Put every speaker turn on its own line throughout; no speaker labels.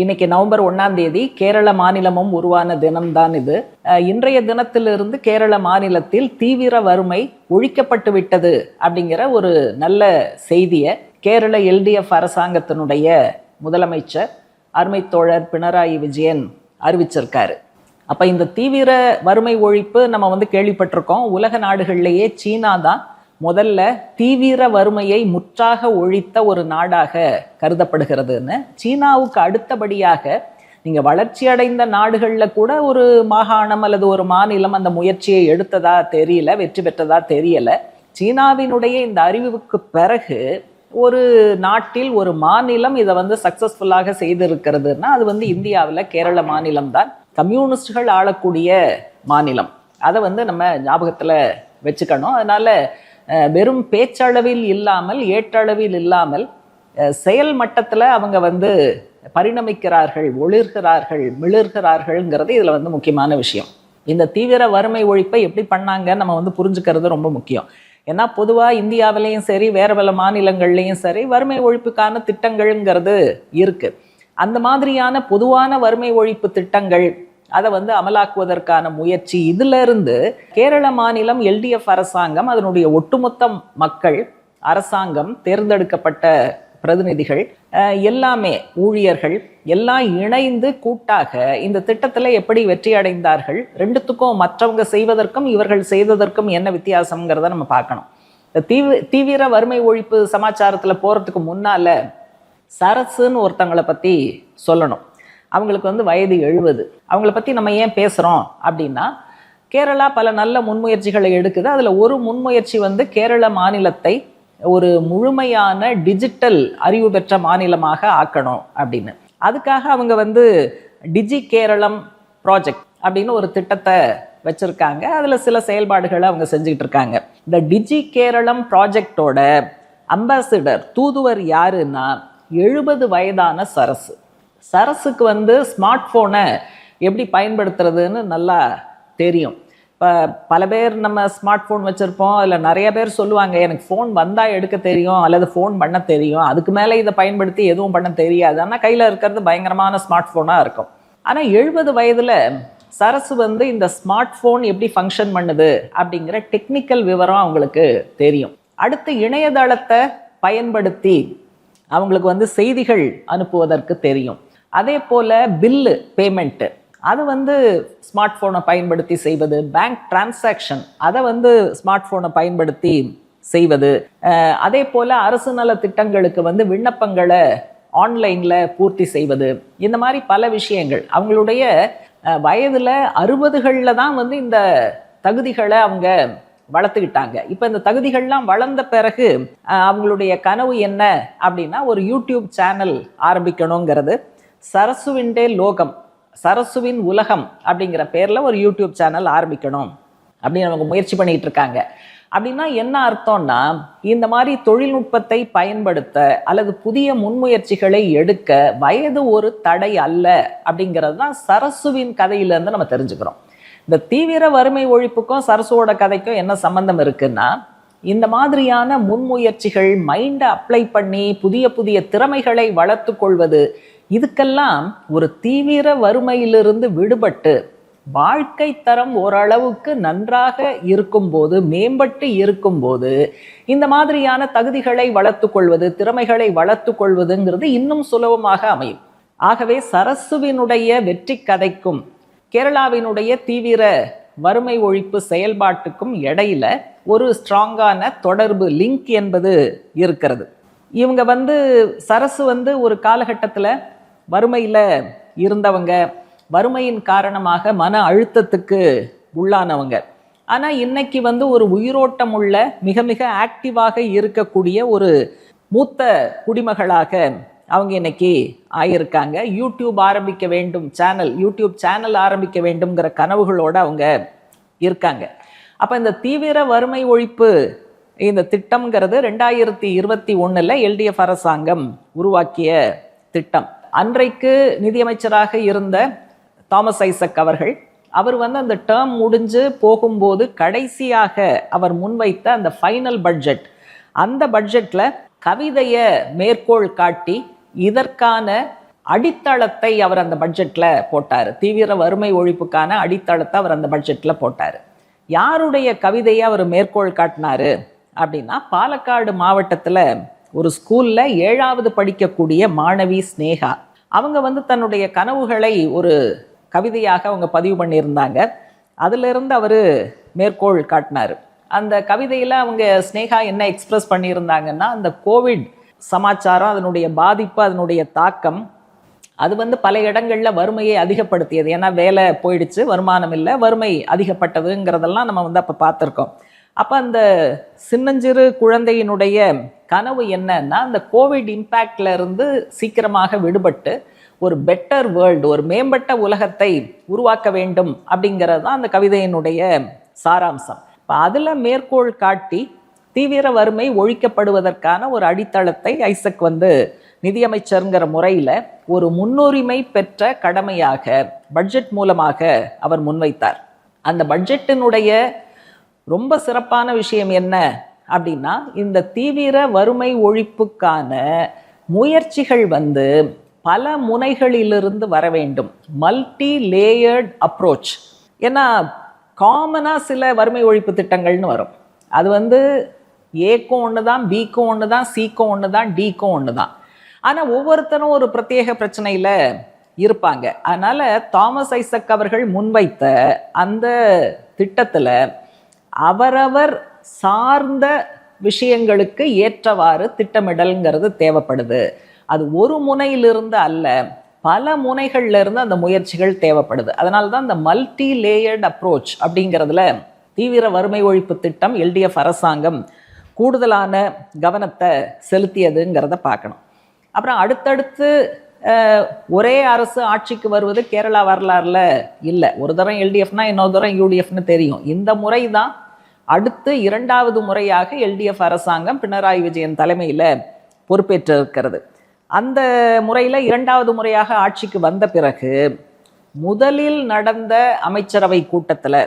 இன்னைக்கு நவம்பர் ஒண்ணாம் தேதி கேரள மாநிலமும் உருவான தினம்தான் இது. இன்றைய தினத்திலிருந்து கேரள மாநிலத்தில் தீவிர வறுமை ஒழிக்கப்பட்டு விட்டது அப்படிங்கிற ஒரு நல்ல செய்தியை கேரள எல்டிஎஃப் அரசாங்கத்தினுடைய முதலமைச்சர் அருமை தோழர் பினராயி விஜயன் அறிவிச்சிருக்காரு. அப்போ இந்த தீவிர வறுமை ஒழிப்பு நம்ம வந்து கேள்விப்பட்டிருக்கோம். உலக நாடுகள்லேயே சீனா தான் முதல்ல தீவிர வறுமையை முற்றாக ஒழித்த ஒரு நாடாக கருதப்படுகிறதுன்னு சீனாவுக்கு அடுத்தபடியாக நீங்கள் வளர்ச்சி அடைந்த நாடுகளில் கூட ஒரு மாகாணம் அல்லது ஒரு மாநிலம் அந்த முயற்சியை எடுத்ததா தெரியல வெற்றி பெற்றதா தெரியலை. சீனாவினுடைய இந்த அறிவுக்கு பிறகு ஒரு நாட்டில் ஒரு மாநிலம் இதை வந்து சக்சஸ்ஃபுல்லாக செய்திருக்கிறதுனா அது வந்து இந்தியாவில் கேரள மாநிலம் தான் கம்யூனிஸ்டுகள் ஆளக்கூடிய மாநிலம். அதை வந்து நம்ம ஞாபகத்தில் வச்சுக்கணும். அதனால வெறும் பேச்சளவில் இல்லாமல் ஏற்றளவில் இல்லாமல் செயல் மட்டத்தில் அவங்க வந்து பரிணமிக்கிறார்கள் ஒளிர்கிறார்கள் மிளிர்கிறார்கள்ங்கிறது இதில் வந்து முக்கியமான விஷயம். இந்த தீவிர வறுமை ஒழிப்பை எப்படி பண்ணாங்க நம்ம வந்து புரிஞ்சுக்கிறது ரொம்ப முக்கியம். ஏன்னா பொதுவாக இந்தியாவிலையும் சரி வேறு பல மாநிலங்கள்லையும் சரி வறுமை ஒழிப்புக்கான திட்டங்கள்ங்கிறது இருக்குது அந்த மாதிரியான பொதுவான வறுமை ஒழிப்பு திட்டங்கள் அதை வந்து அமலாக்குவதற்கான முயற்சி இதிலிருந்து கேரள மாநிலம் எல்டிஎஃப் அரசாங்கம் அதனுடைய ஒட்டுமொத்த மக்கள் அரசாங்கம் தேர்ந்தெடுக்கப்பட்ட பிரதிநிதிகள் எல்லாமே ஊழியர்கள் எல்லாம் இணைந்து கூட்டாக இந்த திட்டத்தில் எப்படி வெற்றி அடைந்தார்கள் ரெண்டுத்துக்கும் மற்றவங்க செய்வதற்கும் இவர்கள் செய்ததற்கும் என்ன வித்தியாசம்ங்கிறத நம்ம பார்க்கணும். இந்த தீவி தீவிர வறுமை ஒழிப்பு சமாச்சாரத்தில் போகிறதுக்கு முன்னால் சரசுன்னு ஒருத்தங்களை பற்றி சொல்லணும். அவங்களுக்கு வந்து வயது எழுபது. அவங்கள பற்றி நம்ம ஏன் பேசுகிறோம் அப்படின்னா கேரளா பல நல்ல முன்முயற்சிகளை எடுக்குது. அதில் ஒரு முன்முயற்சி வந்து கேரள மாநிலத்தை ஒரு முழுமையான டிஜிட்டல் அறிவு பெற்ற மாநிலமாக ஆக்கணும் அப்படின்னு. அதுக்காக அவங்க வந்து டிஜி கேரளம் ப்ராஜெக்ட் அப்படின்னு ஒரு திட்டத்தை வச்சுருக்காங்க. அதில் சில செயல்பாடுகளை அவங்க செஞ்சுக்கிட்டு இருக்காங்க. இந்த டிஜி கேரளம் ப்ராஜெக்டோட அம்பாசிடர் தூதுவர் யாருன்னா எழுபது வயதான சரசு. சரஸுக்கு வந்து ஸ்மார்ட் ஃபோனை எப்படி பயன்படுத்துறதுன்னு நல்லா தெரியும். இப்போ பல பேர் நம்ம ஸ்மார்ட் ஃபோன் வச்சுருப்போம் அதில் நிறைய பேர் சொல்லுவாங்க எனக்கு ஃபோன் வந்தால் எடுக்க தெரியும் அல்லது ஃபோன் பண்ண தெரியும். அதுக்கு மேலே இதை பயன்படுத்தி எதுவும் பண்ண தெரியாது. ஆனால் கையில் இருக்கிறது பயங்கரமான ஸ்மார்ட் ஃபோனாக இருக்கும். ஆனால் எழுபது வயதில் சரசு வந்து இந்த ஸ்மார்ட் ஃபோன் எப்படி ஃபங்க்ஷன் பண்ணுது அப்படிங்கிற டெக்னிக்கல் விவரம் அவங்களுக்கு தெரியும். அடுத்து இணையதளத்தை பயன்படுத்தி அவங்களுக்கு வந்து செய்திகள் அனுப்புவதற்கு தெரியும். அதே போல் பில்லு பேமெண்ட்டு. அது வந்து ஸ்மார்ட் ஃபோனை பயன்படுத்தி செய்வது பேங்க் டிரான்சாக்ஷன் அதை வந்து ஸ்மார்ட் ஃபோனை பயன்படுத்தி செய்வது. அதே போல் அரசு நல திட்டங்களுக்கு வந்து விண்ணப்பங்களை ஆன்லைனில் பூர்த்தி செய்வது. இந்த மாதிரி பல விஷயங்கள். அவங்களுடைய வயதில் அறுபதுகளில் தான் வந்து இந்த தகுதிகளை அவங்க வளர்த்துக்கிட்டாங்க. இப்போ இந்த தகுதிகள்லாம் வளர்ந்த பிறகு அவங்களுடைய கனவு என்ன அப்படின்னா ஒரு யூடியூப் சேனல் ஆரம்பிக்கணுங்கிறது. சரசுவின்டே லோகம் சரசுவின் உலகம் அப்படிங்கிற பேரில் ஒரு யூடியூப் சேனல் ஆரம்பிக்கணும் அப்படின்னு அவங்க முயற்சி பண்ணிட்டு இருக்காங்க. அப்படின்னா என்ன அர்த்தம்னா இந்த மாதிரி தொழில்நுட்பத்தை பயன்படுத்த அல்லது புதிய முன்முயற்சிகளை எடுக்க வயது ஒரு தடை அல்ல அப்படிங்கிறது தான் சரசுவின் கதையிலேருந்து நம்ம தெரிஞ்சுக்கிறோம். இந்த தீவிர வறுமை ஒழிப்புக்கும் சரசுவோட கதைக்கும் என்ன சம்பந்தம் இருக்குன்னா இந்த மாதிரியான முன்முயற்சிகள் மைண்டை அப்ளை பண்ணி புதிய புதிய திறமைகளை வளர்த்து கொள்வது இதுக்கெல்லாம் ஒரு தீவிர வறுமையிலிருந்து விடுபட்டு வாழ்க்கை தரம் ஓரளவுக்கு நன்றாக இருக்கும்போது மேம்பட்டு இருக்கும்போது இந்த மாதிரியான தகுதிகளை வளர்த்து கொள்வது திறமைகளை வளர்த்து கொள்வதுங்கிறது இன்னும் சுலபமாக அமையும். ஆகவே சரசுவினுடைய வெற்றி கதைக்கும் கேரளாவினுடைய தீவிர வறுமை ஒழிப்பு செயல்பாட்டுக்கும் இடையில ஒரு ஸ்ட்ராங்கான தொடர்பு லிங்க் என்பது இருக்கிறது. இவங்க வந்து சரசு வந்து ஒரு காலகட்டத்தில் வறுமையில் இருந்தவங்க வறுமையின் காரணமாக மன அழுத்தத்துக்கு உள்ளானவங்க. ஆனால் இன்னைக்கு வந்து ஒரு உயிரோட்டம் உள்ள மிக மிக ஆக்டிவாக இருக்கக்கூடிய ஒரு மூத்த குடிமகளாக அவங்க இன்னைக்கு ஆயிருக்காங்க. யூடியூப் ஆரம்பிக்க வேண்டும் சேனல் யூடியூப் சேனல் ஆரம்பிக்க வேண்டும்ங்கிற கனவுகளோடு அவங்க இருக்காங்க. அப்போ இந்த தீவிர வறுமை ஒழிப்பு இந்த திட்டம்ங்கிறது ரெண்டாயிரத்தி இருபத்தி ஒன்றில் எல்டிஎஃப் அரசாங்கம் உருவாக்கிய திட்டம். அன்றைக்கு நிதியமைச்சராக இருந்த தாமஸ் ஐசக் அவர்கள் அவர் வந்து அந்த டேர்ம் முடிஞ்சு போகும்போது கடைசியாக அவர் முன்வைத்த அந்த ஃபைனல் பட்ஜெட். அந்த பட்ஜெட்டில் கவிதையை மேற்கோள் காட்டி இதற்கான அடித்தளத்தை அவர் அந்த பட்ஜெட்டில் போட்டார். தீவிர வறுமை ஒழிப்புக்கான அடித்தளத்தை அவர் அந்த பட்ஜெட்டில் போட்டார். யாருடைய கவிதையை அவர் மேற்கோள் காட்டினாரு அப்படின்னா பாலக்காடு மாவட்டத்தில் ஒரு ஸ்கூலில் ஏழாவது படிக்கக்கூடிய மாணவி ஸ்னேகா. அவங்க வந்து தன்னுடைய கனவுகளை ஒரு கவிதையாக அவங்க பதிவு பண்ணியிருந்தாங்க. அதிலிருந்து அவர் மேற்கோள் காட்டினார். அந்த கவிதையில் அவங்க ஸ்னேகா என்ன எக்ஸ்ப்ரெஸ் பண்ணியிருந்தாங்கன்னா அந்த கோவிட் சமாச்சாரம் அதனுடைய பாதிப்பு அதனுடைய தாக்கம் அது வந்து பல இடங்களில் வறுமையை அதிகப்படுத்தியது. ஏன்னா வேலை போயிடுச்சு வருமானம் இல்லை வறுமை அதிகப்பட்டதுங்கிறதெல்லாம் நம்ம வந்து அப்போ பார்த்துருக்கோம். அப்போ அந்த சின்னஞ்சிறு குழந்தையினுடைய கனவு என்னன்னா அந்த கோவிட் இம்பேக்ட்ல இருந்து சீக்கிரமாக விடுபட்டு ஒரு பெட்டர் வேர்ல்டு ஒரு மேம்பட்ட உலகத்தை உருவாக்க வேண்டும் அப்படிங்கிறது தான் அந்த கவிதையினுடைய சாராம்சம். இப்போ அதில் மேற்கோள் காட்டி தீவிர வறுமை ஒழிக்கப்படுவதற்கான ஒரு அடித்தளத்தை ஐசக் வந்து நிதியமைச்சருங்கிற முறையில் ஒரு முன்னுரிமை பெற்ற கடமையாக பட்ஜெட் மூலமாக அவர் முன்வைத்தார். அந்த பட்ஜெட்டினுடைய ரொம்ப சிறப்பான விஷயம் என்ன அப்படின்னா இந்த தீவிர வறுமை ஒழிப்புக்கான முயற்சிகள் வந்து பல முனைகளிலிருந்து வர வேண்டும். மல்டி லேயர்ட் அப்ரோச் ஏன்னா காமனாக சில வறுமை ஒழிப்பு திட்டங்கள்னு வரும். அது வந்து ஏக்கும் ஒன்று தான் பிக்கும் ஒன்று தான் சிக்கும் ஒன்று தான் டிக்கும் ஒன்று தான் ஆனால் ஒவ்வொருத்தரும் ஒரு பிரத்யேக பிரச்சனையில் இருப்பாங்க. அதனால் தாமஸ் ஐசக் அவர்கள் முன்வைத்த அந்த திட்டத்தில் அவரவர் சார்ந்த விஷயங்களுக்கு ஏற்றவாறு திட்டமிடல்ங்கிறது தேவைப்படுது. அது ஒரு முனையிலிருந்து அல்ல பல முனைகள்ல இருந்து அந்த முயற்சிகள் தேவைப்படுது. அதனால தான் இந்த மல்டி லேயர்ட் அப்ரோச் அப்படிங்கிறதுல தீவிர வறுமை ஒழிப்பு திட்டம் எல்டிஎஃப் அரசாங்கம் கூடுதலான கவனத்தை செலுத்தியதுங்கிறத பார்க்கணும். அப்புறம் அடுத்தடுத்து ஒரே அரசு ஆட்சிக்கு வருவது கேரளா வரலாறுல இல்லை. ஒரு தரம் எல்டிஎஃப்னா இன்னொரு தரம் யூடிஎஃப்னு தெரியும். இந்த முறை தான் அடுத்து இரண்டாவது முறையாக எல்டிஎஃப் அரசாங்கம் பினராயி விஜயன் தலைமையில் பொறுப்பேற்றிருக்கிறது. அந்த முறையில் இரண்டாவது முறையாக ஆட்சிக்கு வந்த பிறகு முதலில் நடந்த அமைச்சரவை கூட்டத்தில்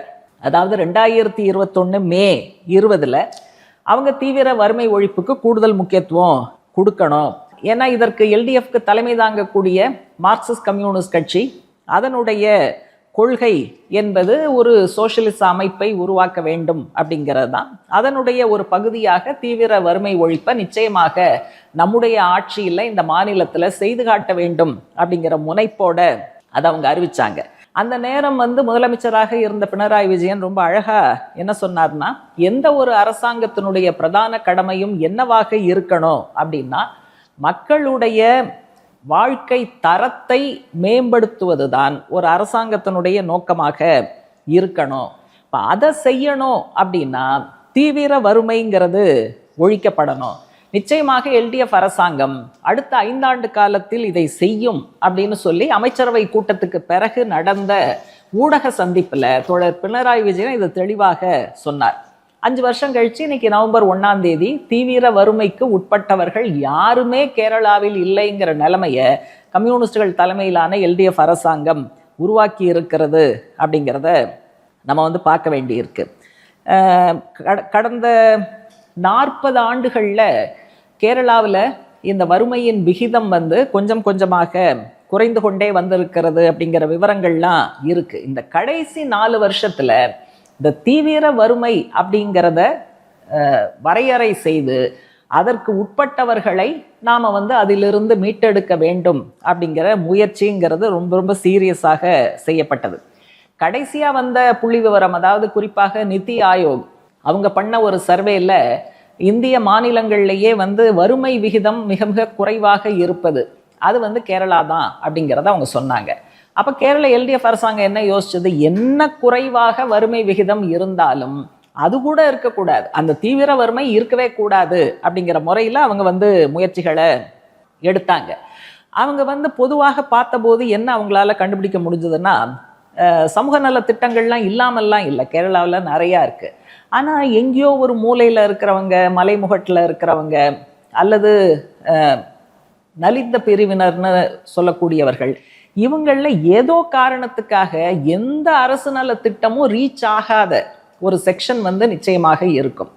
அதாவது ரெண்டாயிரத்தி இருபத்தொன்று மே இருபதில் அவங்க தீவிர வறுமை ஒழிப்புக்கு கூடுதல் முக்கியத்துவம் கொடுக்கணும். ஏன்னா இதற்கு எல்டிஎஃப்க்கு தலைமை தாங்கக்கூடிய மார்க்சிஸ்ட் கம்யூனிஸ்ட் கட்சி அதனுடைய கொள்கை என்பது ஒரு சோஷலிச அமைப்பை உருவாக்க வேண்டும் அப்படிங்கிறது தான் அதனுடைய ஒரு பகுதியாக தீவிர வறுமை ஒழிப்பை நிச்சயமாக நம்முடைய ஆட்சியில் இந்த மாநிலத்தில் செய்து காட்ட வேண்டும் அப்படிங்கிற முனைப்போட அதை அவங்க அறிவிச்சாங்க. அந்த நேரம் வந்து முதலமைச்சராக இருந்த பினராயி விஜயன் ரொம்ப அழகா என்ன சொன்னார்னா எந்த ஒரு அரசாங்கத்தினுடைய பிரதான கடமையும் என்னவாக இருக்கணும் அப்படின்னா மக்களுடைய வாழ்க்கை தரத்தை மேம்படுத்துவது தான் ஒரு அரசாங்கத்தினுடைய நோக்கமாக இருக்கணும். இப்போ அதை செய்யணும் அப்படின்னா தீவிர வறுமைங்கிறது ஒழிக்கப்படணும். நிச்சயமாக எல்டிஎஃப் அரசாங்கம் அடுத்த ஐந்தாண்டு காலத்தில் இதை செய்யும் அப்படின்னு சொல்லி அமைச்சரவை கூட்டத்துக்கு பிறகு நடந்த ஊடக சந்திப்பில் தோழர் பினராயி விஜயன் இதை தெளிவாக சொன்னார். அஞ்சு வருஷம் கழிச்சு இன்னைக்கு நவம்பர் ஒண்ணாம் தேதி தீவிர வறுமைக்கு உட்பட்டவர்கள் யாருமே கேரளாவில் இல்லைங்கிற நிலைமையை கம்யூனிஸ்டுகள் தலைமையிலான எல்டிஎஃப் அரசாங்கம் உருவாக்கி இருக்கிறது அப்படிங்கிறத நம்ம வந்து பார்க்க வேண்டியிருக்கு. கடந்த நாற்பது ஆண்டுகளில் கேரளாவில் இந்த வறுமையின் விகிதம் வந்து கொஞ்சம் கொஞ்சமாக குறைந்து கொண்டே வந்திருக்கிறது அப்படிங்கிற விவரங்கள்லாம் இருக்குது இந்த கடைசி நாலு வருஷத்தில் இந்த தீவிர வறுமை அப்படிங்கிறத வரையறை செய்து அதற்கு உட்பட்டவர்களை நாம் வந்து அதிலிருந்து மீட்டெடுக்க வேண்டும் அப்படிங்கிற முயற்சிங்கிறது ரொம்ப ரொம்ப சீரியஸாக செய்யப்பட்டது. கடைசியாக வந்த புள்ளி விவரம் அதாவது குறிப்பாக நிதி ஆயோக் அவங்க பண்ண ஒரு சர்வேல இந்திய மாநிலங்கள்லேயே வந்து வறுமை விகிதம் மிக மிக குறைவாக இருப்பது. அது வந்து கேரளா தான் அப்படிங்கிறத அவங்க சொன்னாங்க. அப்போ கேரள எல்டிஎஃப் அரசாங்கம் என்ன யோசிச்சது? என்ன குறைவாக வறுமை விகிதம் இருந்தாலும் அது கூட இருக்கக்கூடாது. அந்த தீவிர வறுமை இருக்கவே கூடாது அப்படிங்கிற முறையில் அவங்க வந்து முயற்சிகளை எடுத்தாங்க. அவங்க வந்து பொதுவாக பார்த்தபோது என்ன அவங்களால கண்டுபிடிக்க முடிஞ்சதுன்னா சமூக நல திட்டங்கள்லாம் இல்லாமல்லாம் இல்லை. கேரளாவில் நிறையா இருக்குது ஆனால் எங்கேயோ ஒரு மூலையில் இருக்கிறவங்க மலைமுகட்டில் இருக்கிறவங்க அல்லது நலிந்த பிரிவினர்னு சொல்லக்கூடியவர்கள் இவங்களில் ஏதோ காரணத்துக்காக எந்த அரசு நல திட்டமும் ரீச் ஆகாத ஒரு செக்ஷன் வந்து நிச்சயமாக இருக்கும்.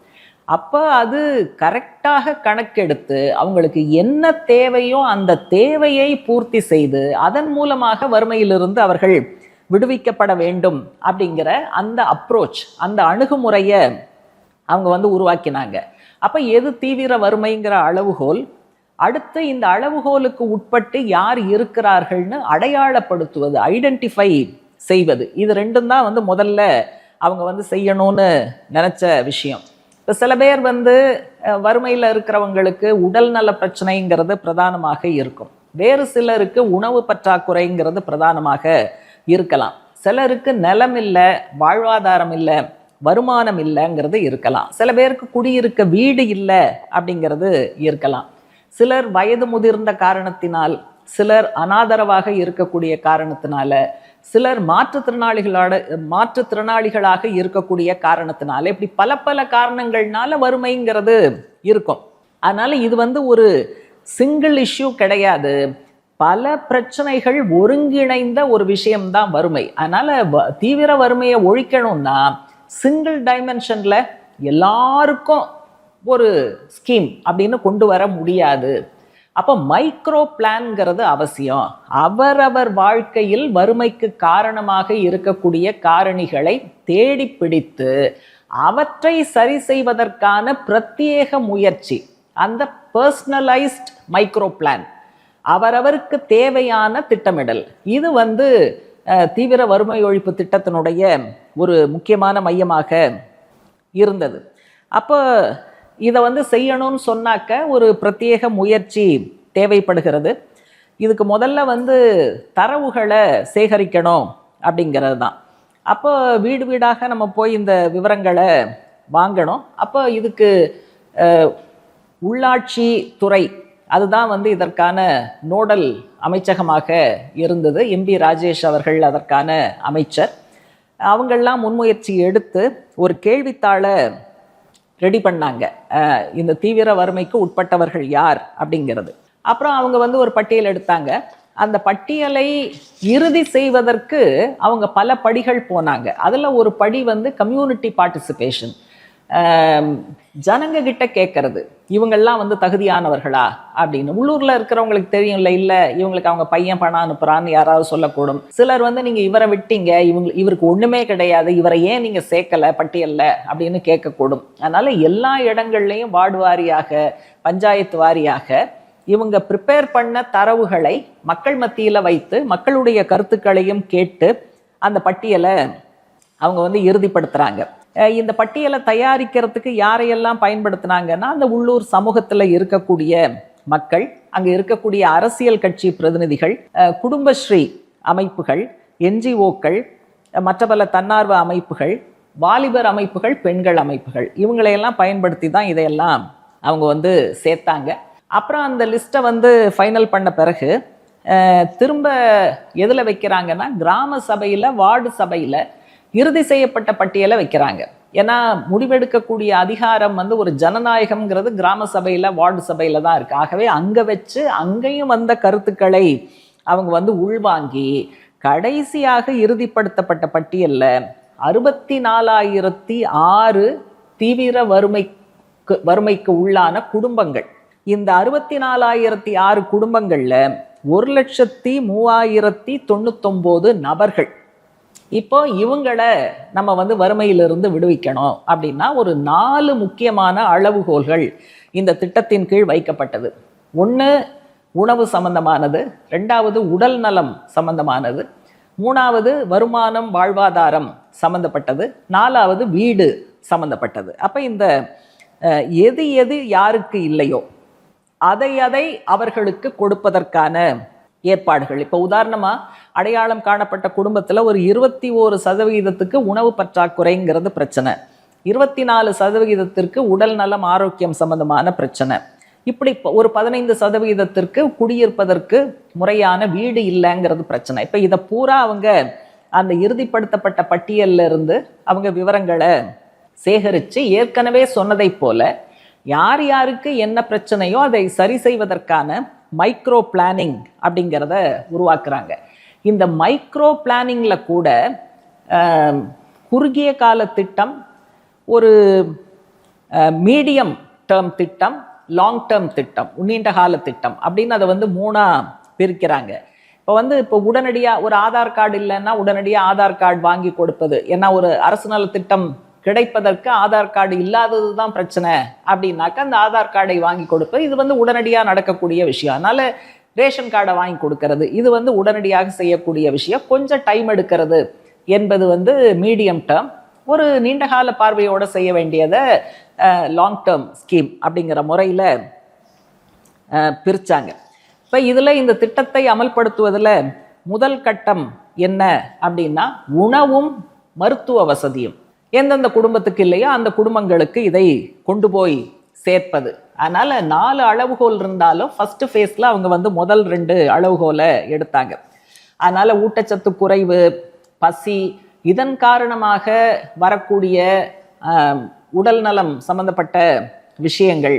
அப்போ அது கரெக்டாக கணக்கெடுத்து அவங்களுக்கு என்ன தேவையோ அந்த தேவையை பூர்த்தி செய்து அதன் மூலமாக வறுமையிலிருந்து அவர்கள் விடுவிக்கப்பட வேண்டும் அப்படிங்கிற அந்த அப்ரோச் அந்த அணுகுமுறையை அவங்க வந்து உருவாக்கினாங்க. அப்போ எது தீவிர வறுமைங்கிற அளவுகோல்? அடுத்து இந்த அளவுகோலுக்கு உட்பட்டு யார் இருக்கிறார்கள்னு அடையாளப்படுத்துவது ஐடென்டிஃபை செய்வது. இது ரெண்டும் தான் வந்து முதல்ல அவங்க வந்து செய்யணும்னு நினச்ச விஷயம். இப்போ சில பேர் வந்து வறுமையில் இருக்கிறவங்களுக்கு உடல் நல பிரச்சனைங்கிறது பிரதானமாக இருக்கும். வேறு சிலருக்கு உணவு பற்றாக்குறைங்கிறது பிரதானமாக இருக்கலாம். சிலருக்கு நிலம் இல்லை வாழ்வாதாரம் இல்லை வருமானம் இல்லைங்கிறது இருக்கலாம். சில பேருக்கு குடியிருக்க வீடு இல்லை அப்படிங்கிறது இருக்கலாம். சிலர் வயது முதிர்ந்த காரணத்தினால் சிலர் அனாதரவாக இருக்கக்கூடிய காரணத்தினால சிலர் மாற்றுத்திறனாளிகளோட மாற்றுத்திறனாளிகளாக இருக்கக்கூடிய காரணத்தினால இப்படி பல பல காரணங்கள்னால வறுமைங்கிறது இருக்கும். அதனால இது வந்து ஒரு சிங்கிள் இஷ்யூ கிடையாது. பல பிரச்சனைகள் ஒருங்கிணைந்த ஒரு விஷயம்தான் வறுமை. அதனால வ- தீவிர வறுமையை ஒழிக்கணும்னா சிங்கிள் டைமென்ஷன்ல எல்லாருக்கும் ஒரு ஸ்கீம் அப்படின்னு கொண்டு வர முடியாது. அப்போ மைக்ரோ பிளான்ங்கிறது அவசியம். அவரவர் வாழ்க்கையில் வறுமைக்கு காரணமாக இருக்கக்கூடிய காரணிகளை தேடி பிடித்து அவற்றை சரி செய்வதற்கான பிரத்யேக முயற்சி. அந்த பர்சனலைஸ்ட் மைக்ரோ பிளான் அவரவருக்கு தேவையான திட்டமிடல். இது வந்து தீவிர வறுமை ஒழிப்பு திட்டத்தினுடைய ஒரு முக்கியமான மையமாக இருந்தது. அப்போ இதை வந்து செய்யணும்னு சொன்னாக்க ஒரு பிரத்யேக முயற்சி தேவைப்படுகிறது. இதுக்கு முதல்ல வந்து தரவுகளை சேகரிக்கணும் அப்படிங்கிறது தான். அப்போ வீடு வீடாக நம்ம போய் இந்த விவரங்களை வாங்கணும். அப்போ இதுக்கு உள்ளாட்சி துறை அதுதான் வந்து இதற்கான நோடல் அமைச்சகமாக இருந்தது. எம்பி ராஜேஷ் அவர்கள் அதற்கான அமைச்சர். அவங்கெல்லாம் முன்முயற்சி எடுத்து ஒரு கேள்வித்தாளை ரெடி பண்ணாங்க. இந்த தீவிர வறுமைக்கு உட்பட்டவர்கள் யார் அப்படிங்கிறது. அப்புறம் அவங்க வந்து ஒரு பட்டியல் எடுத்தாங்க. அந்த பட்டியலை இறுதி செய்வதற்கு அவங்க பல படிகள் போனாங்க. அதில் ஒரு படி வந்து கம்யூனிட்டி பார்ட்டிசிபேஷன் ஜனங்க கிட்ட கேட்கறது இவங்கெல்லாம் வந்து தகுதியானவர்களா? அப்படின்னு. உள்ளூர்ல இருக்கிறவங்களுக்கு தெரியும்ல இல்ல இவங்களுக்கு அவங்க பையன் பணம் அனுப்புறான்னு யாராவது சொல்லக்கூடும். சிலர் வந்து நீங்க இவரை விட்டீங்க இவங்க இவருக்கு ஒண்ணுமே கிடையாது இவரை ஏன் நீங்க சேர்க்கல பட்டியல்ல? அப்படின்னு கேட்கக்கூடும் அதனால எல்லா இடங்கள்லையும் வார்டு வாரியாக பஞ்சாயத்து வாரியாக இவங்க ப்ரிப்பேர் பண்ண தரவுகளை மக்கள் மத்தியில வைத்து மக்களுடைய கருத்துக்களையும் கேட்டு அந்த பட்டியலை அவங்க வந்து இறுதிப்படுத்துறாங்க. இந்த பட்டியலை தயாரிக்கிறதுக்கு யாரையெல்லாம் பயன்படுத்தினாங்கன்னா அந்த உள்ளூர் சமூகத்தில் இருக்கக்கூடிய மக்கள் அங்கே இருக்கக்கூடிய அரசியல் கட்சி பிரதிநிதிகள் குடும்பஸ்ரீ அமைப்புகள் என்ஜிஓக்கள் மற்ற பல தன்னார்வ அமைப்புகள் வாலிபர் அமைப்புகள் பெண்கள் அமைப்புகள் இவங்களையெல்லாம் பயன்படுத்தி தான் இதையெல்லாம் அவங்க வந்து சேர்த்தாங்க. அப்புறம் அந்த லிஸ்ட்டை வந்து ஃபைனல் பண்ண பிறகு திரும்ப எதில் வைக்கிறாங்கன்னா கிராம சபையில் வார்டு சபையில் இறுதி செய்யப்பட்ட பட்டியலை வைக்கிறாங்க. ஏன்னா முடிவெடுக்கக்கூடிய அதிகாரம் வந்து ஒரு ஜனநாயகம்ங்கிறது கிராம சபையில் வார்டு சபையில் தான் இருக்குது ஆகவே அங்கே வச்சு அங்கேயும் வந்த கருத்துக்களை அவங்க வந்து உள்வாங்கி கடைசியாக இறுதிப்படுத்தப்பட்ட பட்டியலில் அறுபத்தி நாலாயிரத்தி ஆறு தீவிர வறுமைக்கு வறுமைக்கு உள்ளான குடும்பங்கள். இந்த அறுபத்தி நாலாயிரத்தி ஆறு குடும்பங்களில் ஒரு லட்சத்தி மூவாயிரத்தி தொண்ணூத்தொம்போது நபர்கள். இப்போ இவங்களை நம்ம வந்து வறுமையிலிருந்து விடுவிக்கணும் அப்படின்னா ஒரு நாலு முக்கியமான அளவுகோல்கள் இந்த திட்டத்தின் கீழ் வைக்கப்பட்டது. ஒன்று உணவு சம்பந்தமானது ரெண்டாவது உடல் நலம் சம்பந்தமானது மூணாவது வருமானம் வாழ்வாதாரம் சம்பந்தப்பட்டது நாலாவது வீடு சம்பந்தப்பட்டது. அப்போ இந்த எது எது யாருக்கு இல்லையோ அதை அதை அவர்களுக்கு கொடுப்பதற்கான ஏற்பாடுகள். இப்போ உதாரணமாக அடையாளம் காணப்பட்ட குடும்பத்தில் ஒரு இருபத்தி ஓரு சதவிகிதத்துக்கு உணவு பற்றாக்குறைங்கிறது பிரச்சனை. இருபத்தி நாலு சதவிகிதத்திற்கு உடல் நலம் ஆரோக்கியம் சம்பந்தமான பிரச்சனை. இப்படி ஒரு பதினைந்து சதவிகிதத்திற்கு குடியிருப்பதற்கு முறையான வீடு இல்லைங்கிறது பிரச்சனை. இப்போ இதை பூரா அவங்க அந்த இறுதிப்படுத்தப்பட்ட பட்டியல்ல இருந்து அவங்க விவரங்களை சேகரித்து ஏற்கனவே சொன்னதைப் போல யார் யாருக்கு என்ன பிரச்சனையோ அதை சரி செய்வதற்கான மைக்ரோ பிளானிங் அப்படிங்கிறத உருவாக்குறாங்க. இந்த மைக்ரோ பிளானிங்கில் கூட குறுகிய கால திட்டம் ஒரு மீடியம் டேர்ம் திட்டம் லாங் டேர்ம் திட்டம் நீண்ட கால திட்டம் அப்படின்னு அதை வந்து மூணாக பிரிக்கிறாங்க. இப்போ வந்து இப்போ உடனடியாக ஒரு ஆதார் கார்டு இல்லைன்னா உடனடியாக ஆதார் கார்டு வாங்கி கொடுப்பது. ஏன்னா ஒரு அரசு நல திட்டம் கிடைப்பதற்கு ஆதார் கார்டு இல்லாதது தான் பிரச்சனை அப்படின்னாக்கா அந்த ஆதார் கார்டை வாங்கி கொடுப்பது இது வந்து உடனடியாக நடக்கக்கூடிய விஷயம். அதனால் ரேஷன் கார்டை வாங்கி கொடுக்கறது இது வந்து உடனடியாக செய்யக்கூடிய விஷயம். கொஞ்சம் டைம் எடுக்கிறது என்பது வந்து மீடியம் டேர்ம் ஒரு நீண்டகால பார்வையோடு செய்ய வேண்டியதை லாங் டேர்ம் ஸ்கீம் அப்படிங்கிற முறையில் பிரித்தாங்க இப்போ இதில் இந்த திட்டத்தை அமல்படுத்துவதில் முதல் கட்டம் என்ன அப்படின்னா உணவும் மருத்துவ வசதியும். எந்தெந்த குடும்பத்துக்கு இல்லையோ அந்த குடும்பங்களுக்கு இதை கொண்டு போய் சேர்ப்பது. அதனால் நாலு அளவுகோல் இருந்தாலும் ஃபஸ்ட்டு ஃபேஸில் அவங்க வந்து முதல் ரெண்டு அளவுகோலை எடுத்தாங்க. அதனால் ஊட்டச்சத்து குறைவு பசி இதன் காரணமாக வரக்கூடிய உடல் நலம் சம்மந்தப்பட்ட விஷயங்கள்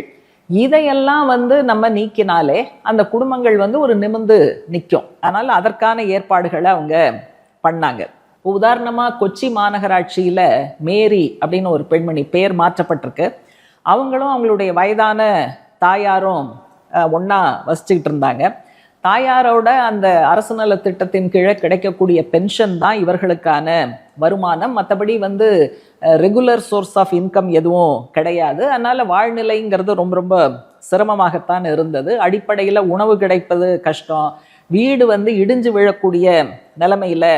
இதையெல்லாம் வந்து நம்ம நீக்கினாலே அந்த குடும்பங்கள் வந்து ஒரு நிமிர்ந்து நிற்கும். அதனால் அதற்கான ஏற்பாடுகளை அவங்க பண்ணாங்க. இப்போ உதாரணமாக கொச்சி மாநகராட்சியில் மேரி அப்படின்னு ஒரு பெண்மணி பேர் மாற்றப்பட்டிருக்கு. அவங்களும் அவங்களுடைய வயதான தாயாரும் ஒன்றா வசிச்சுக்கிட்டு இருந்தாங்க. தாயாரோட அந்த அரசு நல திட்டத்தின் கீழே கிடைக்கக்கூடிய பென்ஷன் தான் இவர்களுக்கான வருமானம். மற்றபடி வந்து ரெகுலர் சோர்ஸ் ஆஃப் இன்கம் எதுவும் கிடையாது. அதனால் வாழ்நிலைங்கிறது ரொம்ப ரொம்ப சிரமமாகத்தான் இருந்தது. அடிப்படையில் உணவு கிடைப்பது கஷ்டம். வீடு வந்து இடிஞ்சு விழக்கூடிய நிலைமையில்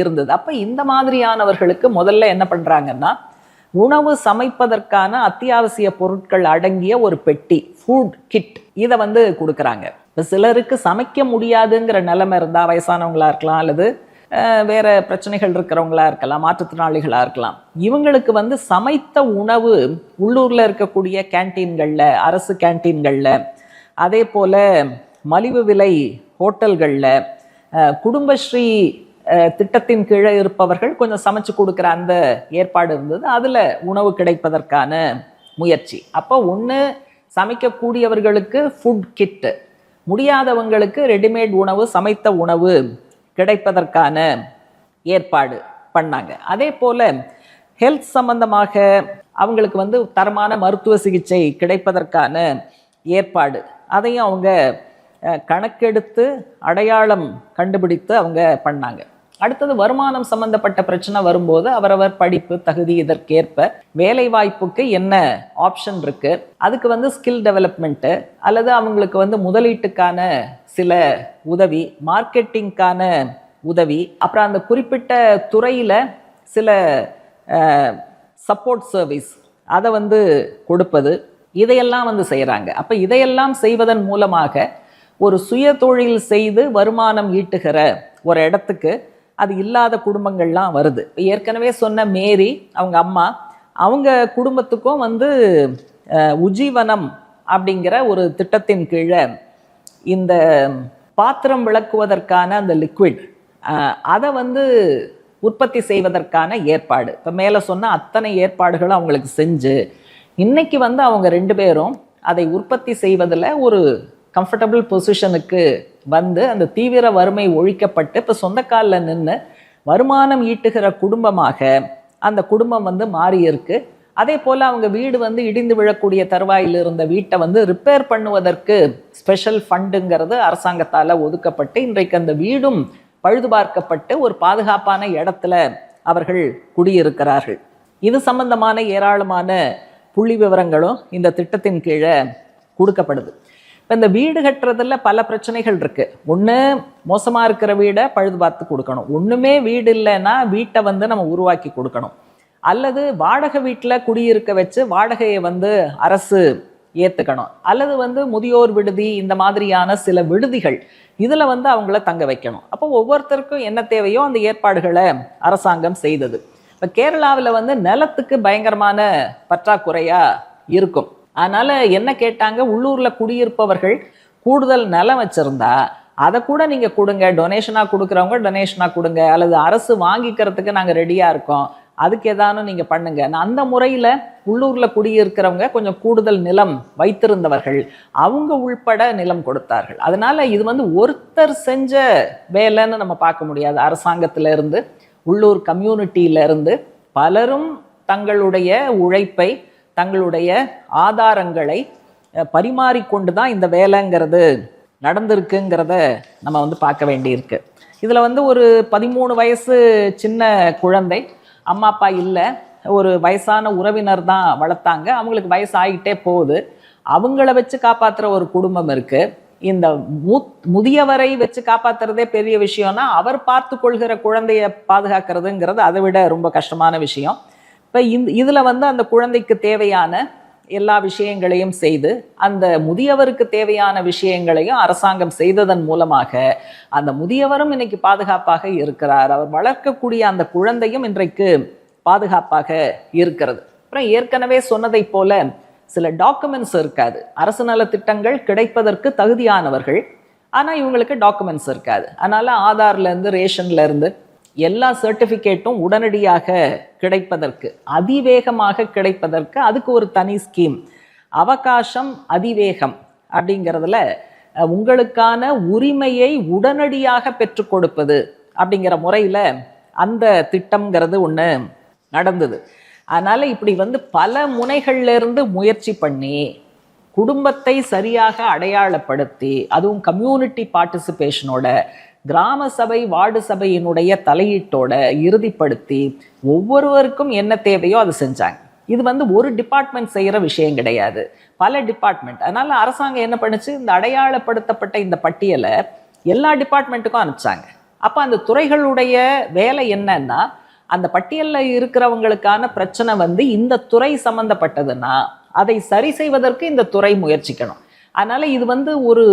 இருந்தது. அப்போ இந்த மாதிரியானவர்களுக்கு முதல்ல என்ன பண்ணுறாங்கன்னா உணவு சமைப்பதற்கான அத்தியாவசிய பொருட்கள் அடங்கிய ஒரு பெட்டி ஃபுட் கிட் இதை வந்து கொடுக்குறாங்க. இப்போ சிலருக்கு சமைக்க முடியாதுங்கிற நிலைமை இருந்தால் வயசானவங்களா இருக்கலாம் அல்லது வேறு பிரச்சனைகள் இருக்கிறவங்களா இருக்கலாம் மாற்றுத்திறனாளிகளாக இருக்கலாம். இவங்களுக்கு வந்து சமைத்த உணவு உள்ளூரில் இருக்கக்கூடிய கேன்டீன்களில் அரசு கேன்டீன்களில் அதே போல் மலிவு விலை ஹோட்டல்களில் குடும்பஸ்ரீ திட்டத்தின் கீழே இருப்பவர்கள் கொஞ்சம் சமைச்சு கொடுக்குற அந்த ஏற்பாடு இருந்தது. அதில் உணவு கிடைப்பதற்கான முயற்சி. அப்போ ஒன்று சமைக்கக்கூடியவர்களுக்கு ஃபுட் கிட்டு முடியாதவங்களுக்கு ரெடிமேட் உணவு சமைத்த உணவு கிடைப்பதற்கான ஏற்பாடு பண்ணாங்க. அதே போல் ஹெல்த் சம்பந்தமாக அவங்களுக்கு வந்து தரமான மருத்துவ சிகிச்சை கிடைப்பதற்கான ஏற்பாடு அதையும் அவங்க கணக்கெடுத்து அடையாளம் கண்டுபிடித்து அவங்க பண்ணாங்க. அடுத்தது வருமானம் சம்பந்தப்பட்ட பிரச்சனை வரும்போது அவரவர் படிப்பு தகுதி இதற்கேற்ப வேலை வாய்ப்புக்கு என்ன ஆப்ஷன் இருக்கு? அதுக்கு வந்து ஸ்கில் டெவலப்மெண்ட்டு அல்லது அவங்களுக்கு வந்து முதலீட்டுக்கான சில உதவி மார்க்கெட்டிங்க்கான உதவி அப்புறம் அந்த குறிப்பிட்ட துறையில் சில சப்போர்ட் சர்வீஸ் அதை வந்து கொடுப்பது இதையெல்லாம் வந்து செய்கிறாங்க அப்போ இதையெல்லாம் செய்வதன் மூலமாக ஒரு சுய தொழில் செய்து வருமானம் ஈட்டுகிற ஒரு இடத்துக்கு அது இல்லாத குடும்பங்கள்லாம் வருது. ஏற்கனவே சொன்ன மேரி அவங்க அம்மா அவங்க குடும்பத்துக்கும் வந்து உஜீவனம் அப்படிங்கிற ஒரு திட்டத்தின் கீழே இந்த பாத்திரம் விளக்குவதற்கான அந்த லிக்விட் அதை வந்து உற்பத்தி செய்வதற்கான ஏற்பாடு. இப்போ மேலே சொன்ன அத்தனை ஏற்பாடுகளும் அவங்களுக்கு செஞ்சு இன்றைக்கி வந்து அவங்க ரெண்டு பேரும் அதை உற்பத்தி செய்வதில் ஒரு கம்ஃபர்டபுள் பொசிஷனுக்கு வந்து அந்த தீவிர வறுமை ஒழிக்கப்பட்டு இப்போ சொந்த காலில் நின்று வருமானம் ஈட்டுகிற குடும்பமாக அந்த குடும்பம் வந்து மாறியிருக்கு. அதே போல் அவங்க வீடு வந்து இடிந்து விழக்கூடிய தருவாயில் இருந்த வீட்டை வந்து ரிப்பேர் பண்ணுவதற்கு ஸ்பெஷல் ஃபண்டுங்கிறது அரசாங்கத்தால் ஒதுக்கப்பட்டு இன்றைக்கு அந்த வீடும் பழுது பார்க்கப்பட்டு ஒரு பாதுகாப்பான இடத்துல அவர்கள் குடியிருக்கிறார்கள். இது சம்பந்தமான ஏராளமான புள்ளி விவரங்களும் இந்த திட்டத்தின் கீழே கொடுக்கப்படுது. இப்போ இந்த வீடு கட்டுறதுல பல பிரச்சனைகள் இருக்குது ஒன்று மோசமாக இருக்கிற வீடை பழுது பார்த்து கொடுக்கணும். ஒன்றுமே வீடு இல்லைன்னா வீட்டை வந்து நம்ம உருவாக்கி கொடுக்கணும். அல்லது வாடகை வீட்டில் குடியிருக்க வச்சு வாடகையை வந்து அரசு ஏற்றுக்கணும் அல்லது வந்து முதியோர் விடுதி இந்த மாதிரியான சில விடுதிகள் இதில் வந்து அவங்கள தங்க வைக்கணும். அப்போ ஒவ்வொருத்தருக்கும் என்ன தேவையோ அந்த ஏற்பாடுகளை அரசாங்கம் செய்தது. இப்போ கேரளாவில் வந்து நிலத்துக்கு பயங்கரமான பற்றாக்குறையாக இருக்கும். அதனால் என்ன கேட்டாங்க? உள்ளூரில் குடியிருப்பவர்கள் கூடுதல் நிலம் வச்சுருந்தா அதை கூட நீங்கள் கொடுங்க. டொனேஷனாக கொடுக்குறவங்க டொனேஷனாக கொடுங்க. அல்லது அரசு வாங்கிக்கிறதுக்கு நாங்கள் ரெடியாக இருக்கோம். அதுக்கு ஏதானும் நீங்கள் பண்ணுங்க. நான் அந்த முறையில் உள்ளூரில் குடியிருக்கிறவங்க கொஞ்சம் கூடுதல் நிலம் வைத்திருந்தவர்கள் அவங்க உள்பட நிலம் கொடுத்தார்கள். அதனால் இது வந்து ஒருத்தர் செஞ்ச வேலைன்னு நம்ம பார்க்க முடியாது. அரசாங்கத்திலேருந்து உள்ளூர் கம்யூனிட்டியில இருந்து பலரும் தங்களுடைய உழைப்பை தங்களுடைய ஆதாரங்களை பரிமாறிக்கொண்டு தான் இந்த வேலைங்கிறது நடந்திருக்குங்கிறத நம்ம வந்து பார்க்க வேண்டியிருக்கு. இதில் வந்து ஒரு பதிமூணு வயசு சின்ன குழந்தை அம்மா அப்பா இல்லை ஒரு வயசான உறவினர் தான் வளர்த்தாங்க. அவங்களுக்கு வயசு ஆகிட்டே போகுது. அவங்கள வச்சு காப்பாற்றுற ஒரு குடும்பம் இருக்குது இந்த மு முதியவரை வச்சு காப்பாத்துறதே பெரிய விஷயம்னா அவர் பார்த்து கொள்கிற குழந்தைய பாதுகாக்கிறதுங்கிறது அதை விட ரொம்ப கஷ்டமான விஷயம். இப்போ இந்த இதில் வந்து அந்த குழந்தைக்கு தேவையான எல்லா விஷயங்களையும் செய்து அந்த முதியவருக்கு தேவையான விஷயங்களையும் அரசாங்கம் செய்ததன் மூலமாக அந்த முதியவரும் இன்னைக்கு பாதுகாப்பாக இருக்கிறார். அவர் வளர்க்கக்கூடிய அந்த குழந்தையும் இன்றைக்கு பாதுகாப்பாக இருக்கிறது. அப்புறம் ஏற்கனவே சொன்னதை போல சில டாக்குமெண்ட்ஸ் இருக்காது. அரசு நலத்திட்டங்கள் கிடைப்பதற்கு தகுதியானவர்கள் ஆனால் இவங்களுக்கு டாக்குமெண்ட்ஸ் இருக்காது. அதனால் ஆதார்லேருந்து ரேஷன்லேருந்து எல்லா சர்டிஃபிகேட்டும் உடனடியாக கிடைப்பதற்கு அதிவேகமாக கிடைப்பதற்கு அதுக்கு ஒரு தனி ஸ்கீம் அவகாசம் அதிவேகம் அப்படிங்கிறதுல உங்களுக்கான உரிமையை உடனடியாக பெற்றுக் கொடுப்பது அப்படிங்கிற முறையில் அந்த திட்டம்ங்கிறது ஒன்று நடந்தது. அதனால் இப்படி வந்து பல முனைகள்லேருந்து முயற்சி பண்ணி குடும்பத்தை சரியாக அடையாளப்படுத்தி அதுவும் கம்யூனிட்டி பார்ட்டிசிபேஷனோட கிராம சபை வார்டு சபையினுடைய தலையீட்டோட இறுதிப்படுத்தி ஒவ்வொருவருக்கும் என்ன தேவையோ அது செஞ்சாங்க. இது வந்து ஒரு டிபார்ட்மெண்ட் செய்கிற விஷயம் கிடையாது. பல டிபார்ட்மெண்ட் அதனால அரசாங்கம் என்ன பண்ணுச்சு? இந்த அடையாளப்படுத்தப்பட்ட இந்த பட்டியலை எல்லா டிபார்ட்மெண்ட்டுக்கும் அனுப்பிச்சாங்க. அப்போ அந்த துறைகளுடைய வேலை என்னன்னா அந்த பட்டியலில் இருக்கிறவங்களுக்கான பிரச்சனை வந்து இந்த துறை சம்மந்தப்பட்டதுன்னா அதை சரி செய்வதற்கு இந்த துறை முயற்சிக்கணும். அதனால் இது வந்து ஒரு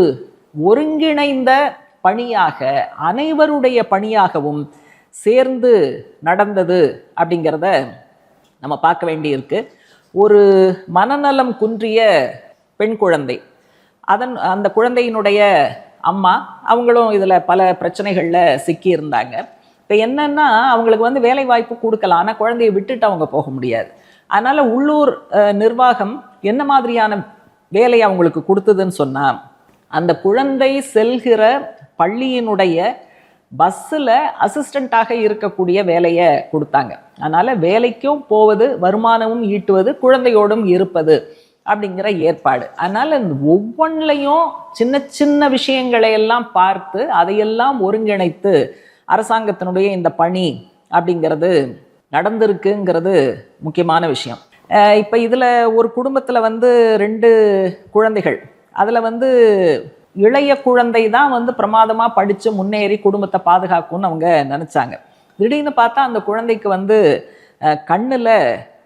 ஒருங்கிணைந்த பணியாக அனைவருடைய பணியாகவும் சேர்ந்து நடந்தது அப்படிங்கிறத நம்ம பார்க்க வேண்டியிருக்கு. ஒரு மனநலம் குன்றிய பெண் குழந்தை. அதன் அந்த குழந்தையினுடைய அம்மா அவங்களும் இதில் பல பிரச்சனைகளில் சிக்கியிருந்தாங்க. இப்போ என்னென்னா அவங்களுக்கு வந்து வேலை வாய்ப்பு கொடுக்கலாம். ஆனால் குழந்தையை விட்டுட்டு அவங்க போக முடியாது. அதனால் உள்ளூர் நிர்வாகம் என்ன மாதிரியான வேலையை அவங்களுக்கு கொடுத்ததுன்னு சொன்னால் அந்த குழந்தை செல்கிற பள்ளியினுடைய பஸ்ஸில் அசிஸ்டண்ட்டாக இருக்கக்கூடிய வேலையை கொடுத்தாங்க. அதனால் வேலைக்கும் போவது வருமானமும் ஈட்டுவது குழந்தையோடும் இருப்பது அப்படிங்கிற ஏற்பாடு. அதனால் இந்த ஒவ்வொன்றிலையும் சின்ன சின்ன விஷயங்களை எல்லாம் பார்த்து அதையெல்லாம் ஒருங்கிணைத்து அரசாங்கத்தினுடைய இந்த பணி அப்படிங்கிறது நடந்திருக்குங்கிறது முக்கியமான விஷயம். இப்போ இதில் ஒரு குடும்பத்தில் வந்து ரெண்டு குழந்தைகள். அதில் வந்து இளைய குழந்தை தான் வந்து பிரமாதமாக படித்து முன்னேறி குடும்பத்தை பாதுகாக்கும்னு அவங்க நினச்சாங்க. திடீர்னு பார்த்தா அந்த குழந்தைக்கு வந்து கண்ணில்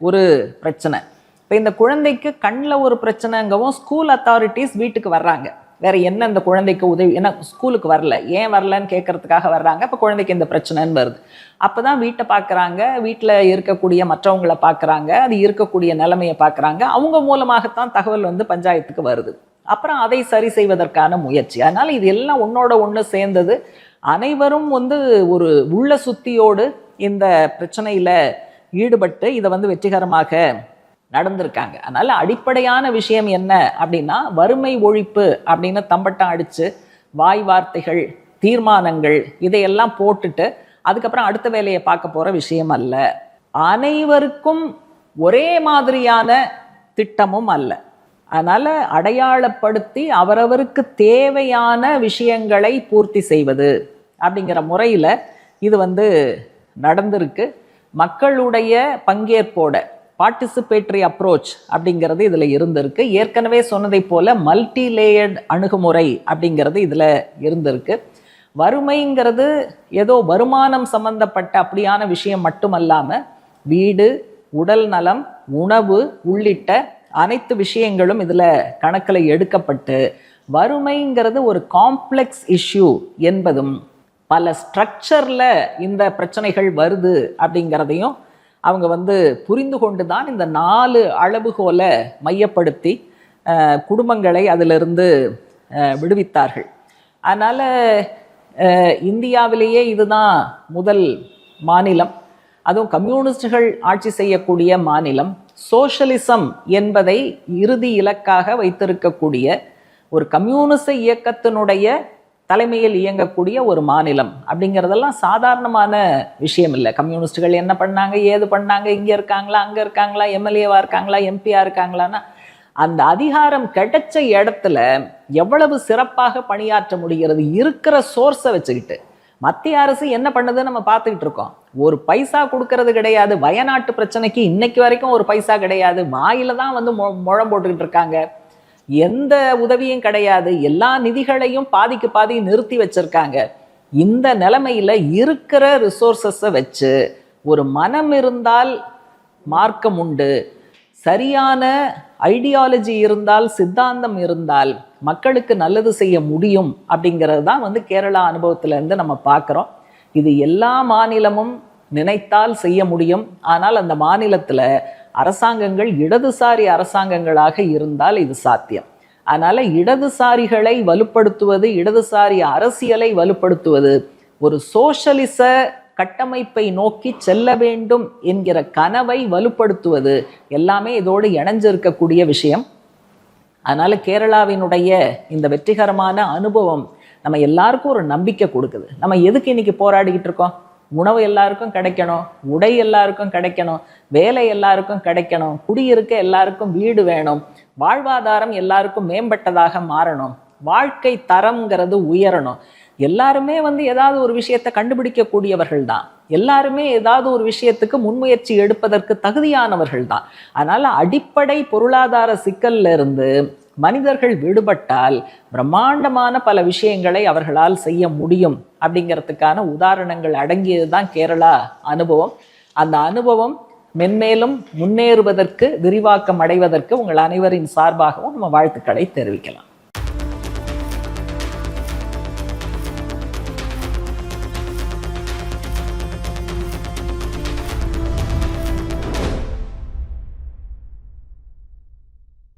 ஒரு பிரச்சனை. இப்போ இந்த குழந்தைக்கு கண்ணில் ஒரு பிரச்சனைங்கவும் ஸ்கூல் அத்தாரிட்டிஸ் வீட்டுக்கு வர்றாங்க. வேற என்ன இந்த குழந்தைக்கு உதவி? ஏன்னா ஸ்கூலுக்கு வரல. ஏன் வரலன்னு கேட்கறதுக்காக வர்றாங்க. இப்போ குழந்தைக்கு இந்த பிரச்சனைன்னு வருது. அப்போ தான் வீட்டை பார்க்குறாங்க வீட்டில் இருக்கக்கூடிய மற்றவங்கள பார்க்குறாங்க அது இருக்கக்கூடிய நிலைமையை பார்க்குறாங்க அவங்க மூலமாகத்தான் தகவல் வந்து பஞ்சாயத்துக்கு வருது. அப்புறம் அதை சரி செய்வதற்கான முயற்சி. அதனால் இது எல்லாம் ஒன்றோட ஒன்று சேர்ந்தது. அனைவரும் வந்து ஒரு உள்ள சுத்தியோடு இந்த பிரச்சனையில் ஈடுபட்டு இதை வந்து வெற்றிகரமாக நடந்திருக்காங்க. அதனால் அடிப்படையான விஷயம் என்ன அப்படின்னா வறுமை ஒழிப்பு அப்படின்னு தம்பட்டம் அடித்து வாய் வார்த்தைகள் தீர்மானங்கள் இதையெல்லாம் போட்டுட்டு அதுக்கப்புறம் அடுத்த வேலையை பார்க்க போகிற விஷயம் அல்ல. அனைவருக்கும் ஒரே மாதிரியான திட்டமும் அல்ல. அதனால் அடையாளப்படுத்தி அவரவருக்கு தேவையான விஷயங்களை பூர்த்தி செய்வது அப்படிங்கிற முறையில் இது வந்து நடந்திருக்கு. மக்களுடைய பங்கேற்போட பார்ட்டிசிபேட்டரி அப்ரோச் அப்படிங்கிறது இதில் இருந்திருக்கு. ஏற்கனவே சொன்னதை போல் மல்டி லேயர்ட் அணுகுமுறை அப்படிங்கிறது இதில் இருந்திருக்கு. வறுமைங்கிறது ஏதோ வருமானம் சம்பந்தப்பட்ட அப்படியான விஷயம் மட்டுமல்லாமல் வீடு உடல் நலம் உணவு உள்ளிட்ட அனைத்து விஷயங்களும் இதில் கணக்கில் எடுக்கப்பட்டு வறுமைங்கிறது ஒரு காம்ப்ளெக்ஸ் இஷ்யூ என்பதும் பல ஸ்ட்ரக்சரில் இந்த பிரச்சனைகள் வருது அப்படிங்கிறதையும் அவங்க வந்து புரிந்து கொண்டு தான் இந்த நாலு அளவுகோலை மையப்படுத்தி குடும்பங்களை அதிலிருந்து விடுவித்தார்கள். அதனால் இந்தியாவிலேயே இதுதான் முதல் மாநிலம். அதுவும் கம்யூனிஸ்டுகள் ஆட்சி செய்யக்கூடிய மாநிலம். சோஷலிசம் என்பதை இறுதி இலக்காக வைத்திருக்கக்கூடிய ஒரு கம்யூனிச இயக்கத்தினுடைய தலைமையில் இயங்கக்கூடிய ஒரு மாநிலம் அப்படிங்கிறதெல்லாம் சாதாரணமான விஷயம் இல்லை. கம்யூனிஸ்டுகள் என்ன பண்ணாங்க ஏது பண்ணாங்க இங்கே இருக்காங்களா அங்கே இருக்காங்களா எம்எல்ஏவாக இருக்காங்களா எம்பியாக இருக்காங்களான்னா அந்த அதிகாரம் கிடைச்ச இடத்துல எவ்வளவு சிறப்பாக பணியாற்ற முடிகிறது இருக்கிற சோர்ஸை வச்சுக்கிட்டு மத்திய அரசு என்ன பண்ணுதுன்னு நம்ம பார்த்துக்கிட்டு இருக்கோம். ஒரு பைசா கொடுக்கறது கிடையாது. வயநாட்டு பிரச்சனைக்கு இன்னைக்கு வரைக்கும் ஒரு பைசா கிடையாது. வாயில தான் வந்து மொ முழம் போட்டுக்கிட்டு இருக்காங்க. எந்த உதவியும் கிடையாது. எல்லா நிதிகளையும் பாதிக்கு பாதி நிறுத்தி வச்சிருக்காங்க. இந்த நிலைமையில இருக்கிற ரிசோர்சஸை வச்சு ஒரு மனம் இருந்தால் மார்க்கம் உண்டு. சரியான ஐடியாலஜி இருந்தால் சித்தாந்தம் இருந்தால் மக்களுக்கு நல்லது செய்ய முடியும் அப்படிங்கிறது தான் வந்து கேரளா அனுபவத்திலேருந்து நம்ம பார்க்குறோம். இது எல்லா மாநிலமும் நினைத்தால் செய்ய முடியும். ஆனால் அந்த மாநிலத்தில் அரசாங்கங்கள் இடதுசாரி அரசாங்கங்களாக இருந்தால் இது சாத்தியம். அதனால் இடதுசாரிகளை வலுப்படுத்துவது இடதுசாரி அரசியலை வலுப்படுத்துவது ஒரு சோஷலிச கட்டமைப்பை நோக்கி செல்ல வேண்டும் என்கிற கனவை வலுப்படுத்துவது எல்லாமே இதோடு இணைஞ்சிருக்கக்கூடிய விஷயம். அதனால் கேரளாவினுடைய இந்த வெற்றிகரமான அனுபவம் நம்ம எல்லாருக்கும் ஒரு நம்பிக்கை கொடுக்குது. நம்ம எதுக்கு இன்னைக்கு போராடிக்கிட்டு இருக்கோம்? உணவு எல்லாருக்கும் கிடைக்கணும் உடை எல்லாருக்கும் கிடைக்கணும் வேலை எல்லாருக்கும் கிடைக்கணும் குடியிருக்க எல்லாருக்கும் வீடு வேணும் வாழ்வாதாரம் எல்லாருக்கும் மேம்பட்டதாக மாறணும் வாழ்க்கை தரம்ங்கிறது உயரணும். எல்லாருமே வந்து ஏதாவது ஒரு விஷயத்தை கண்டுபிடிக்கக்கூடியவர்கள் தான். எல்லாருமே ஏதாவது ஒரு விஷயத்துக்கு முன்முயற்சி எடுப்பதற்கு தகுதியானவர்கள் தான். அதனால் அடிப்படை பொருளாதார சிக்கல்ல இருந்து மனிதர்கள் விடுபட்டால் பிரம்மாண்டமான பல விஷயங்களை அவர்களால் செய்ய முடியும் அப்படிங்கிறதுக்கான உதாரணங்கள் அடங்கியது தான் கேரளா அனுபவம். அந்த அனுபவம் மென்மேலும் முன்னேறுவதற்கு விரிவாக்கம் அடைவதற்கு உங்கள் அனைவரின் சார்பாகவும் நம்ம வாழ்த்துக்களை தெரிவிக்கலாம்.